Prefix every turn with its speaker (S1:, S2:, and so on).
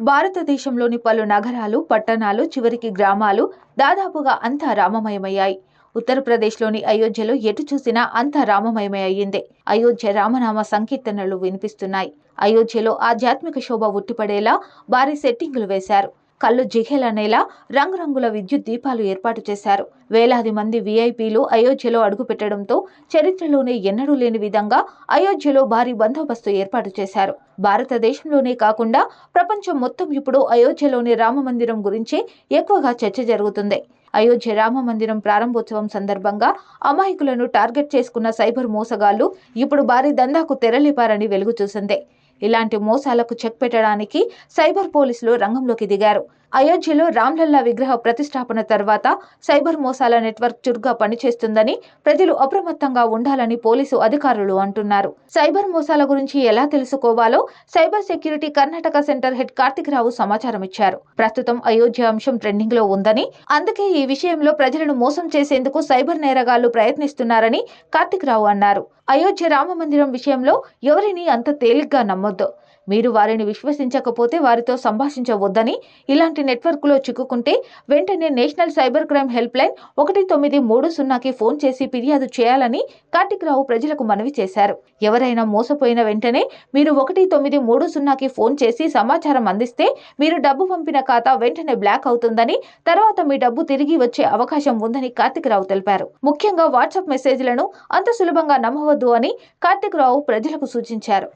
S1: భారతదేశంలోని పలు నగరాలు పట్టణాలు చివరికి గ్రామాలు దాదాపుగా అంతా రామమయమయ్యాయి ఉత్తరప్రదేశ్లోని అయోధ్యలో ఎటు చూసినా అంతా రామమయమే అయ్యింది అయోధ్య రామనామ సంకీర్తనలు వినిపిస్తున్నాయి. అయోధ్యలో ఆధ్యాత్మిక శోభ ఉట్టిపడేలా భారీ సెట్టింగులు వేశారు. కళ్ళు జిఘేలనేలా రంగురంగుల విద్యుత్ దీపాలు ఏర్పాటు చేశారు. వేలాది మంది వీఐపీలు అయోధ్యలో అడుగుపెట్టడంతో చరిత్రలోనే ఎన్నడూ లేని విధంగా అయోధ్యలో భారీ బందోబస్తు ఏర్పాటు చేశారు. భారతదేశంలోనే కాకుండా ప్రపంచం మొత్తం ఇప్పుడు అయోధ్యలోని రామ మందిరం గురించే ఎక్కువగా చర్చ జరుగుతుంది. అయోధ్య రామ మందిరం ప్రారంభోత్సవం సందర్భంగా అమాయకులను టార్గెట్ చేసుకున్న సైబర్ మోసగాళ్ళు ఇప్పుడు భారీ దందాకు తెరలేపారని వెలుగు చూసిందే. ఇలాంటి మోసాలకు చెక్ పెట్టడానికి సైబర్ పోలీసులు రంగంలోకి దిగారు. అయోధ్యలో రామ్లల్లా విగ్రహ ప్రతిష్టాపన తర్వాత సైబర్ మోసాల నెట్వర్క్ చురుగ్గా పనిచేస్తుందని ప్రజలు అప్రమత్తంగా ఉండాలని పోలీసు అధికారులు అంటున్నారు. సైబర్ మోసాల గురించి ఎలా తెలుసుకోవాలో cyber security Karnataka centre head Karthik Rao సమాచారం ఇచ్చారు. ప్రస్తుతం అయోధ్య అంశం ట్రెండింగ్లో ఉందని అందుకే ఈ విషయంలో ప్రజలను మోసం చేసేందుకు సైబర్ నేరగాళ్ళు ప్రయత్నిస్తున్నారని కార్తిక్ రావు అన్నారు. అయోధ్య రామ మందిరం విషయంలో ఎవరిని అంత తేలిగ్గా నమ్మొద్దు మీరు వారిని విశ్వసించకపోతే వారితో సంభాషించవద్దని ఇలాంటి నెట్వర్క్లో చిక్కుకుంటే వెంటనే national cyber crime help line ఒకటి తొమ్మిది మూడు సున్నాకి ఫోన్ చేసి ఫిర్యాదు చేయాలని కార్తిక్రావు ప్రజలకు మనవి చేశారు. ఎవరైనా మోసపోయిన వెంటనే మీరు ఒకటి తొమ్మిది మూడు సున్నాకి ఫోన్ చేసి సమాచారం అందిస్తే మీరు డబ్బు పంపిన ఖాతా వెంటనే బ్లాక్ అవుతుందని తర్వాత మీ డబ్బు తిరిగి వచ్చే అవకాశం ఉందని కార్తిక్రావు తెలిపారు. ముఖ్యంగా వాట్సాప్ మెసేజ్లను అంత సులభంగా నమ్మవద్దు అని కార్తిక్రావు ప్రజలకు సూచించారు.